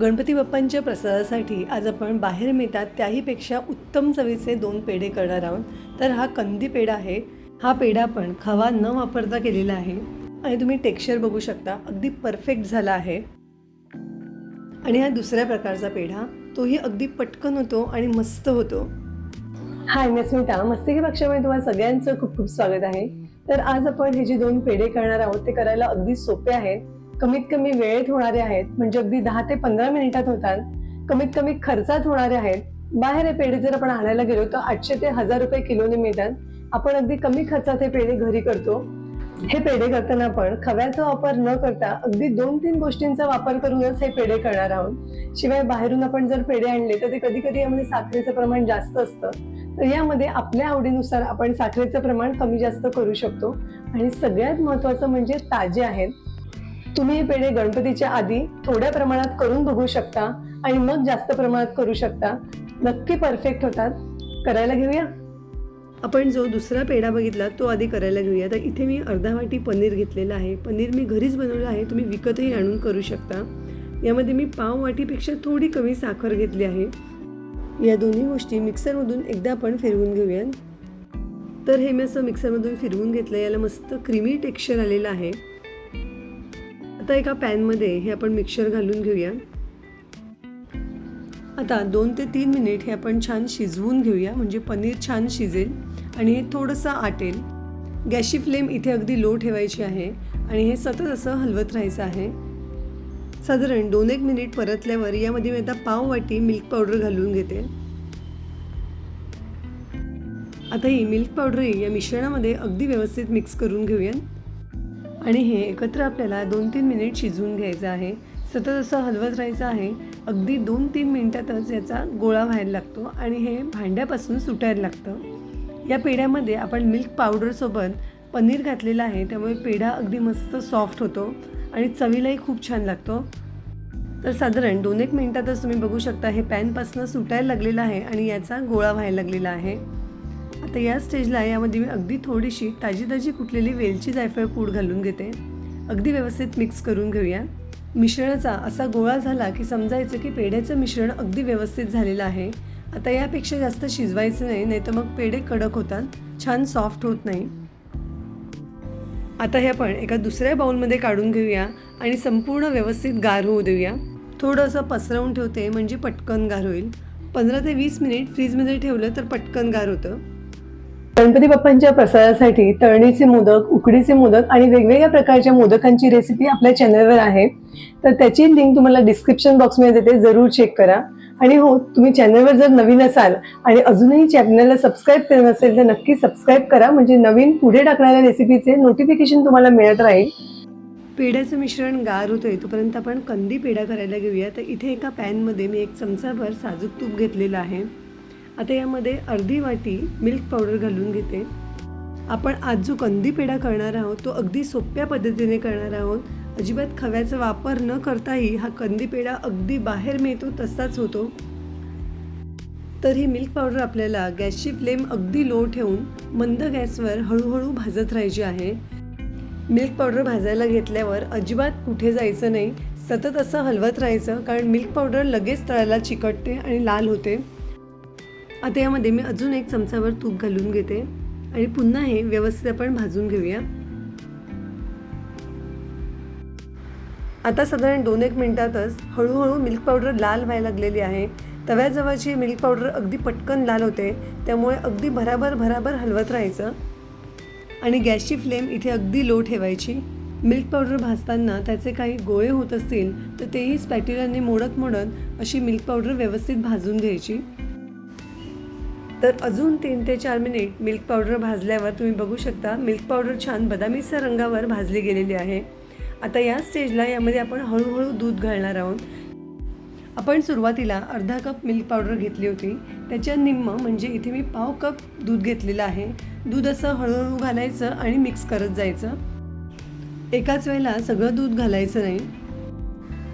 गणपती बाप्पांच्या प्रसादासाठी आज आपण बाहेर मिळतात त्याहीपेक्षा उत्तम चवीचे दोन पेढे करणार आहोत. तर हा कंदी पेढा आहे. हा पेढा आपण खवा न वापरता केलेला आहे. आणि तुम्ही टेक्स्चर बघू शकता. अगदी परफेक्ट झाला आहे. आणि हा दुसऱ्या प्रकारचा पेढा. तोही अगदी पटकन होतो आणि मस्त होतो. हाय मी स्मिता. मस्तिकी पक्षामध्ये तुम्हाला सगळ्यांचं खूप खूप स्वागत आहे. तर आज आपण हे जे दोन पेढे करणार आहोत ते करायला अगदी सोपे आहेत. कमीत कमी वेळेत होणारे आहेत म्हणजे अगदी दहा ते पंधरा मिनिटात होतात कमीत कमी खर्चात होणारे आहेत. बाहेर हे पेढे जर आपण आणायला गेलो तर आठशे ते हजार रुपये किलोने मिळतात. आपण अगदी कमी खर्चात हे पेढे घरी करतो. हे पेढे करताना आपण खव्याचा वापर न करता अगदी दोन तीन गोष्टींचा वापर करूनच हे पेढे करणार आहोत. शिवाय बाहेरून आपण जर पेढे आणले तर ते कधी कधी यामध्ये साखरेचं प्रमाण जास्त असतं. तर यामध्ये आपल्या आवडीनुसार आपण साखरेचं प्रमाण कमी जास्त करू शकतो. आणि सगळ्यात महत्त्वाचं म्हणजे ताजे आहेत. तुम्ही हे पेढे गणपतीच्या आधी थोड्या प्रमाणात करून बघू शकता आणि मग जास्त प्रमाणात करू शकता. नक्की परफेक्ट होतात. करायला घेऊया? आपण जो दुसरा पेढा बघितला तो आधी करायला घेऊया. तर इथे मी अर्धा वाटी पनीर घेतलेलं आहे. पनीर मी घरीच बनवलं आहे. तुम्ही विकतही आणून करू शकता. यामध्ये मी पाव वाटीपेक्षा थोडी कमी साखर घेतली आहे. या दोन्ही गोष्टी मिक्सरमधून एकदा आपण फिरवून घेऊया तर हे मी असं मिक्सरमधून फिरवून घेतलं. याला मस्त क्रीमी टेक्स्चर आलेलं आहे. आता एका पॅनमध्ये हे आपण मिक्सर घालून घेऊया. आता दोन ते तीन मिनिट हे आपण छान शिजवून घेऊया म्हणजे पनीर छान शिजेल आणि हे थोडंसं आटेल. गॅसची फ्लेम इथे अगदी लो ठेवायची आहे आणि हे सतत असं हलवत राहायचं आहे. साधारण दोन एक मिनिट परतल्यावर यामध्ये मी आता पाव वाटी मिल्क पावडर घालून घेते. आता ही मिल्क पावडर या मिश्रणामध्ये अगदी व्यवस्थित मिक्स करून घेऊया. आणि हे एकत्र आपल्याला दोन तीन मिनिट शिजवून घ्यायचं आहे. सतत असं हलवत राहायचं आहे. अगदी दोन तीन मिनटातच याचा गोळा व्हायला लागतो आणि हे भांड्यापासून सुटायला लागतं. या पेढ्यामध्ये आपण मिल्क पावडरसोबत पनीर घातलेलं आहे. त्यामुळे पेढा अगदी मस्त सॉफ्ट होतो आणि चवीलाही खूप छान लागतो. तर साधारण दोन एक मिनटातच तुम्ही बघू शकता हे पॅनपासून सुटायला लागलेलं आहे आणि याचा गोळा व्हायला लागलेला आहे. तर या स्टेजला यामध्ये मी अगदी थोडीशी ताजी ताजी कुटलेली वेलची जायफळ पूड घालून घेते. अगदी व्यवस्थित मिक्स करून घेऊया. मिश्रणाचा असा गोळा झाला की समजायचं की पेढ्याचं मिश्रण अगदी व्यवस्थित झालेलं आहे. आता यापेक्षा जास्त शिजवायचं नाही नाही तर मग पेढे कडक होतात छान सॉफ्ट होत नाही. आता हे आपण एका दुसऱ्या बाउलमध्ये काढून घेऊया आणि संपूर्ण व्यवस्थित गार होऊ देऊया. थोडंसं पसरवून ठेवते म्हणजे पटकन गार होईल. पंधरा ते वीस मिनिट फ्रीजमध्ये ठेवलं तर पटकन गार होतं. गणपती बाप्पांच्या प्रसादासाठी तळणीचे मोदक उकडीचे मोदक आणि वेगवेगळ्या प्रकारच्या मोदकांची रेसिपी आपल्या चॅनलवर आहे. तर त्याची लिंक तुम्हाला डिस्क्रिप्शन बॉक्समध्ये देते जरूर चेक करा. आणि हो तुम्ही चॅनलवर जर नवीन असाल आणि अजूनही चॅनलला सबस्क्राईब केलं नसेल तर नक्की सबस्क्राईब करा. म्हणजे नवीन पुढे टाकणाऱ्या रेसिपीचे नोटिफिकेशन तुम्हाला मिळत राहील. पेढ्याचं मिश्रण गार होतोय तोपर्यंत आपण कंदी पेढा करायला घेऊया. तर इथे एका पॅनमध्ये मी एक चमचाभर साजूक तूप घेतलेलं आहे. आता यामध्ये अर्धी वाटी मिल्क पावडर घालून घेते. आपण आज जो कंदी पेढा करणार आहोत तो अगदी सोप्या पद्धतीने करणार आहोत. अजिबात खव्याचा वापर न करताही हा कंदी पेढा अगदी बाहेर मिळतो तसाच होतो. तर ही मिल्क पावडर आपल्याला गॅसची फ्लेम अगदी लो ठेवून मंद गॅसवर हळूहळू भाजत राहायची आहे. मिल्क पावडर भाजायला घेतल्यावर अजिबात कुठे जायचं नाही सतत असं हलवत राहायचं कारण मिल्क पावडर लगेच तळाला चिकटते आणि लाल होते. आता यामध्ये मी अजून एक चमचाभर तूप घालून घेते. आणि पुन्हा हे व्यवस्थित आपण भाजून घेऊया. आता साधारण दोन एक मिनिटातच हळूहळू मिल्क पावडर लाल व्हायला लागलेली आहे. तव्याजवळची मिल्क पावडर अगदी पटकन लाल होते. त्यामुळे अगदी भराभर भराभर हलवत राहायचं. आणि गॅसची फ्लेम इथे अगदी लो ठेवायची. मिल्क पावडर भाजताना त्याचे काही गोळे होत असतील तर तेही स्पॅट्युलाने मोडत मोडत अशी मिल्क पावडर व्यवस्थित भाजून घ्यायची. तर अजून तीन ते चार मिनिट मिल्क पावडर भाजल्यावर तुम्ही बघू शकता मिल्क पावडर छान बदामीच्या रंगावर भाजली गेलेली आहे. आता या स्टेजला यामध्ये आपण हळूहळू दूध घालणार आहोत. आपण सुरुवातीला अर्धा कप मिल्क पावडर घेतली होती. त्याच्या निम्म म्हणजे इथे मी पाव कप दूध घेतलेलं आहे. दूध असं हळूहळू घालायचं आणि मिक्स करत जायचं. एकाच वेळेला सगळं दूध घालायचं नाही.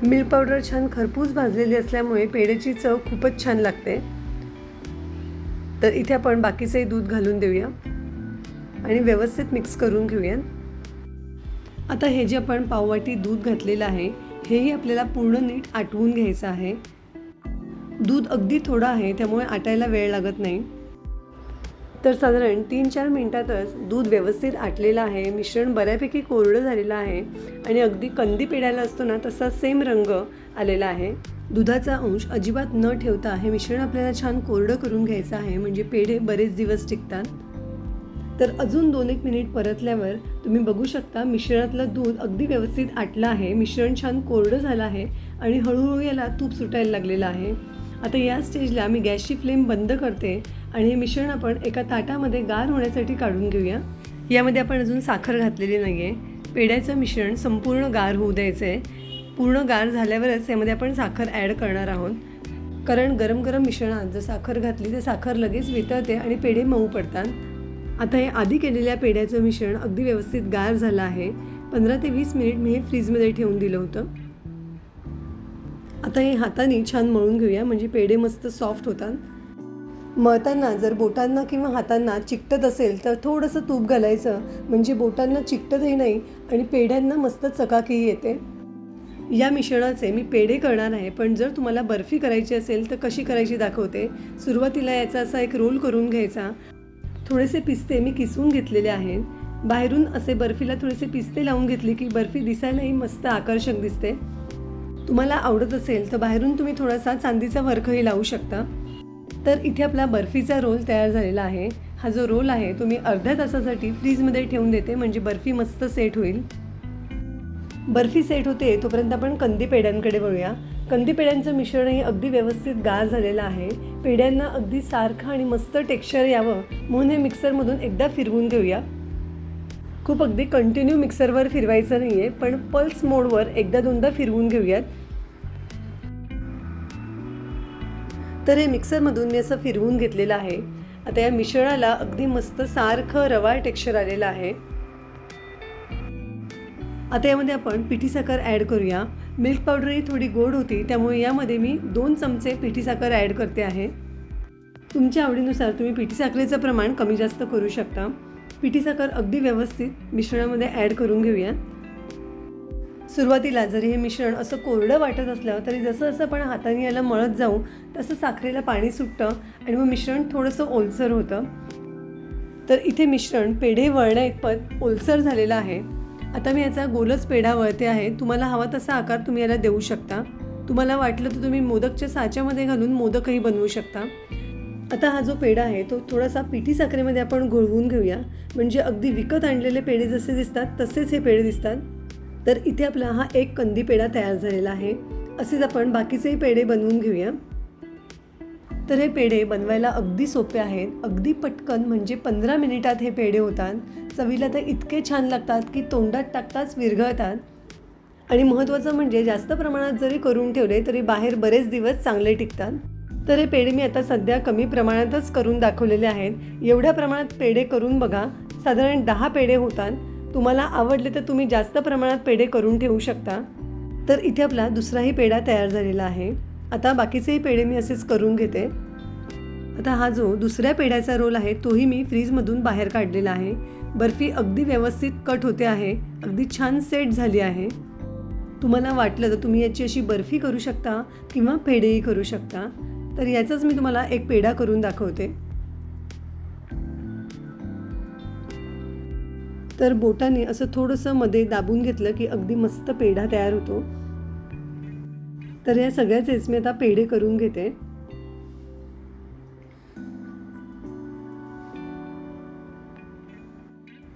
मिल्क पावडर छान खरपूस भाजलेली असल्यामुळे पेड्याची चव खूपच छान लागते. तर इथे आपण बाकीचंही दूध घालून देऊया. आणि व्यवस्थित मिक्स करून घेऊया. आता हे जे आपण पाववाटी दूध घातलेलं आहे हेही आपल्याला पूर्ण नीट आटवून घ्यायचं आहे. दूध अगदी थोडं आहे त्यामुळे आटायला वेळ लागत नाही. तर साधारण तीन चार मिनटातच दूध व्यवस्थित आटलेलं आहे मिश्रण बऱ्यापैकी कोरडं झालेलं आहे आणि अगदी कंदी पिढायला असतो ना तसा सेम रंग आलेला आहे. दुधाचा अंश अजिबात न ठेवता हे मिश्रण आपल्याला छान कोरडं करून घ्यायचं आहे म्हणजे पेढे बरेच दिवस टिकतात. तर अजून दोन एक मिनिट परतल्यावर तुम्ही बघू शकता मिश्रणातलं दूध अगदी व्यवस्थित आटलं आहे मिश्रण छान कोरडं झालं आहे आणि हळूहळू याला तूप सुटायला लागलेलं आहे. आता या स्टेजला मी गॅसची फ्लेम बंद करते आणि हे मिश्रण आपण एका ताटामध्ये गार होण्यासाठी काढून घेऊया. यामध्ये आपण अजून साखर घातलेली नाही आहे पेढ्याचं मिश्रण संपूर्ण गार होऊ द्यायचं आहे पूर्ण गार झाल्यावरच यामध्ये आपण साखर ॲड करणार आहोत. कारण गरम गरम मिश्रणात जर साखर घातली तर साखर लगेच वितळते आणि पेढे मऊ पडतात. आता हे आधी केलेल्या पेढ्याचं मिश्रण अगदी व्यवस्थित गार झालं आहे. पंधरा ते वीस मिनिट मी हे फ्रीजमध्ये ठेवून दिलं होतं. आता हे हाताने छान मळून घेऊया म्हणजे पेढे मस्त सॉफ्ट होतात. मळताना जर बोटांना किंवा हातांना चिकटत असेल तर थोडंसं तूप घालायचं म्हणजे बोटांना चिकटतही नाही आणि पेढ्यांना मस्त चकाकीही येते. या मिश्रणाचे मी पेढे करणार आहे पण जर तुम्हाला बर्फी करायची असेल तर कशी करायची दाखवते? सुरुवातीला याचा असा एक रोल करून घ्यायचा. थोडेसे पिस्ते मी किसून घेतलेले आहेत. बाहेरून असे बर्फीला थोडेसे पिस्ते लावून घेतले की बर्फी दिसायलाही मस्त आकर्षक दिसते. तुम्हाला आवडत असेल तर बाहेरून तुम्ही थोडासा चांदीचा वर्खही लावू शकता. तर इथे आपला बर्फीचा रोल तयार झालेला आहे. हा जो रोल आहे तो मी अर्ध्या तासासाठी फ्रीजमध्ये ठेवून देते म्हणजे बर्फी मस्त सेट होईल. बर्फी सेट होते तोपर्यंत आपण कंदी पेढ्यांकडे वळूया. कंदी पेढ्यांचं मिश्रणही अगदी व्यवस्थित गार झालेलं आहे. पेढ्यांना अगदी सारखं आणि मस्त टेक्स्चर यावं म्हणून हे मिक्सरमधून एकदा फिरवून घेऊया. खूप अगदी कंटिन्यू मिक्सरवर फिरवायचं नाही आहे पण पल्स मोडवर एकदा दोनदा फिरवून घेऊयात. तर हे मिक्सरमधून मी असं फिरवून घेतलेलं आहे. आता या मिश्रणाला अगदी मस्त सारखं रवाळ टेक्स्चर आलेलं आहे. आता यामध्ये आपण पिठी साखर ॲड करूया. मिल्क पावडरही थोडी गोड होती त्यामुळे यामध्ये मी दोन चमचे पिठी साखर ॲड करते आहे. तुमच्या आवडीनुसार तुम्ही पिठी साखरेचं प्रमाण कमी जास्त करू शकता. पिठी साखर अगदी व्यवस्थित मिश्रणामध्ये ॲड करून घेऊया. सुरुवातीला जरी हे मिश्रण असं कोरडं वाटत असलं तरी जसं जसं आपण हाताने याला मळत जाऊ तसं साखरेला पाणी सुटतं आणि मग मिश्रण थोडंसं ओलसर होतं. तर इथे मिश्रण पेढे वळण्या इतपत ओलसर झालेलं आहे. आता मी याचा गोलच पेढा वळते आहे. तुम्हाला हवा तसा आकार तुम्ही याला देऊ शकता. तुम्हाला वाटलं तर तुम्ही मोदकच्या साच्यामध्ये घालून मोदकही बनवू शकता. आता हा जो पेढा आहे तो थोडासा पिठी साखरेमध्ये आपण घोळवून घेऊया. म्हणजे अगदी विकत आणलेले पेढे जसे दिसतात तसेच हे पेढे दिसतात. तर इथे आपला हा एक कंदी पेढा तयार झालेला आहे. असेच आपण बाकीचेही पेढे बनवून घेऊया. तर हे पेढे बनवायला अगदी सोपे आहेत. अगदी पटकन म्हणजे पंधरा मिनिटात हे पेढे होतात. चवीला तर इतके छान लागतात की तोंडात टाकताच विरघळतात. आणि महत्त्वाचं म्हणजे जास्त प्रमाणात जरी करून ठेवले तरी बाहेर बरेच दिवस चांगले टिकतात. तर हे पेढे मी आता सध्या कमी प्रमाणातच करून दाखवलेले आहेत. एवढ्या प्रमाणात पेढे करून बघा. साधारण दहा पेढे होतात. तुम्हाला आवडले तर तुम्ही जास्त प्रमाणात पेढे करून ठेवू शकता. तर इथे आपला दुसराही पेढा तयार झालेला आहे. आता बाकीचेही पेढे मी असेच करून घेते. आता हा जो दुसऱ्या पेढ्याचा रोल आहे तोही मी फ्रीजमधून बाहेर काढलेला आहे. बर्फी अगदी व्यवस्थित कट होते आहे. अगदी छान सेट झाली आहे. तुम्हाला वाटलं तर तुम्ही याची अशी बर्फी करू शकता किंवा पेढेही करू शकता. तर याचाच मी तुम्हाला एक पेढा करून दाखवते. तर बोटाने असं थोडंसं मध्ये दाबून घेतलं की अगदी मस्त पेढा तयार होतो. तर या सगळ्याचेच मी आता पेढे करून घेते.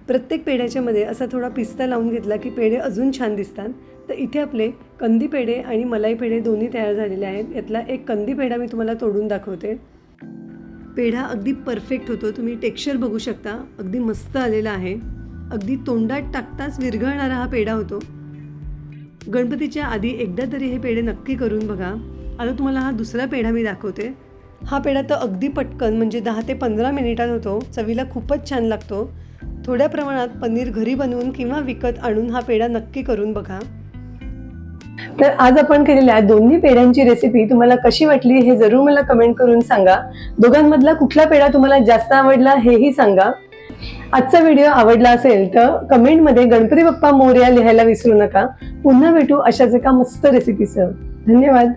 प्रत्येक पेढ्याच्या मध्ये असा थोडा पिस्ता लावून घेतला की पेढे अजून छान दिसतात. तर इथे आपले कंदी पेढे आणि मलाई पेढे दोन्ही तयार झालेले आहेत. यातला एक कंदी पेढा मी तुम्हाला तोडून दाखवते. पेढा अगदी परफेक्ट होतो. तुम्ही टेक्स्चर बघू शकता. अगदी मस्त आलेला आहे. अगदी तोंडात टाकताच विरघळणारा हा पेढा होतो. गणपतीच्या आधी एकदा तरी हे पेढे नक्की करून बघा. आता तुम्हाला हा दुसरा पेढा मी दाखवते. हा पेढा तर अगदी पटकन म्हणजे दहा ते पंधरा मिनिटात होतो. चवीला खूपच छान लागतो. थोड्या प्रमाणात पनीर घरी बनवून किंवा विकत आणून हा पेढा नक्की करून बघा. तर आज आपण केलेल्या दोन्ही पेढ्यांची रेसिपी तुम्हाला कशी वाटली हे जरूर मला कमेंट करून सांगा. दोघांमधला कुठला पेढा तुम्हाला जास्त आवडला हेही सांगा. आजचा व्हिडिओ आवडला असेल तर कमेंटमध्ये गणपती बाप्पा मोर्या लिहायला विसरू नका. पुन्हा भेटू अशाच एका मस्त रेसिपीसह धन्यवाद.